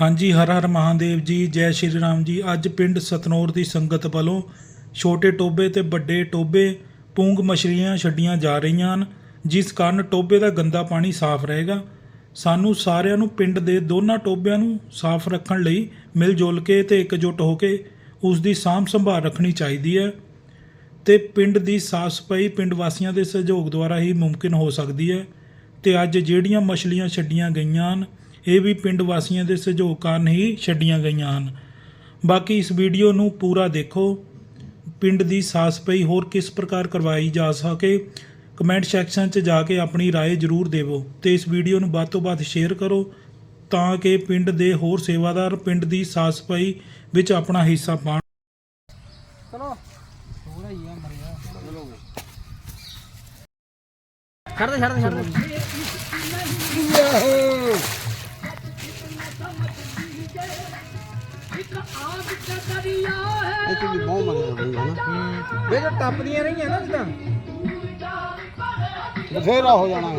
ਹਾਂਜੀ, ਹਰ ਹਰ ਮਹਾਦੇਵ ਜੀ, ਜੈ ਸ਼੍ਰੀ ਰਾਮ ਜੀ। ਅੱਜ ਪਿੰਡ ਸਤਨੌਰ ਦੀ ਸੰਗਤ ਵੱਲੋਂ ਛੋਟੇ ਟੋਬੇ ਤੇ ਵੱਡੇ ਟੋਬੇ ਪੂੰਗ ਮਛਲੀਆਂ ਛੱਡੀਆਂ ਜਾ ਰਹੀਆਂ ਹਨ, ਜਿਸ ਕਾਰਨ ਟੋਬੇ ਦਾ ਗੰਦਾ ਪਾਣੀ ਸਾਫ਼ ਰਹੇਗਾ। ਸਾਨੂੰ ਸਾਰਿਆਂ ਨੂੰ ਪਿੰਡ ਦੇ ਦੋਨਾਂ ਟੋਬਿਆਂ ਨੂੰ ਸਾਫ਼ ਰੱਖਣ ਲਈ ਮਿਲ ਜੁਲ ਕੇ ਤੇ ਇਕਜੁੱਟ ਹੋ ਕੇ ਉਸ ਦੀ ਸਾਂਭ ਸੰਭਾਲ ਰੱਖਣੀ ਚਾਹੀਦੀ ਹੈ ਤੇ ਪਿੰਡ ਦੀ ਸਾਫ਼ ਸਫ਼ਾਈ ਪਿੰਡ ਵਾਸੀਆਂ ਦੇ ਸਹਿਯੋਗ ਦੁਆਰਾ ਹੀ ਮੁਮਕਿਨ ਹੋ ਸਕਦੀ ਹੈ ਤੇ ਅੱਜ ਜਿਹੜੀਆਂ ਮਛਲੀਆਂ ਛੱਡੀਆਂ ਗਈਆਂ ਹਨ ਇਹ ਵੀ ਪਿੰਡ ਵਾਸੀਆਂ ਦੇ ਸਹਿਯੋਗ ਕਾਰਨ ਹੀ ਛੱਡੀਆਂ ਗਈਆਂ ਹਨ ਬਾਕੀ ਇਸ ਵੀਡੀਓ ਨੂੰ ਪੂਰਾ ਦੇਖੋ ਪਿੰਡ ਦੀ ਸਾਫ਼ ਸਫਾਈ ਹੋਰ ਕਿਸ ਪ੍ਰਕਾਰ ਕਰਵਾਈ ਜਾ ਸਕੇ ਕਮੈਂਟ ਸੈਕਸ਼ਨ 'ਚ ਜਾ ਕੇ ਆਪਣੀ رائے ਜ਼ਰੂਰ ਦੇਵੋ ਤੇ ਇਸ ਵੀਡੀਓ ਨੂੰ ਵੱਧ ਤੋਂ ਵੱਧ ਸ਼ੇਅਰ ਕਰੋ ਤਾਂ ਕਿ ਪਿੰਡ ਦੇ ਹੋਰ ਸੇਵਾਦਾਰ ਪਿੰਡ ਦੀ ਸਾਫ਼ ਸਫਾਈ ਵਿੱਚ ਆਪਣਾ ਹਿੱਸਾ ਪਾਉਣ ਚਲੋ ਥੋੜਾ ਹੀ ਆ ਮਰਿਆ ਛੱਡ ਦੇ ਛੱਡ ਦੇ ਛੱਡ ਦੇ ਇਹ ਤੇ ਬਹੁਤ ਮਜ਼ਾ ਆਉਂਦਾ ਹਨਾ ਵੇ ਟੱਪਦੀਆਂ ਰਹੀਆਂ ਨਾ ਜਿੱਦਾਂ ਬਥੇਰਾ ਹੋ ਜਾਣਾ।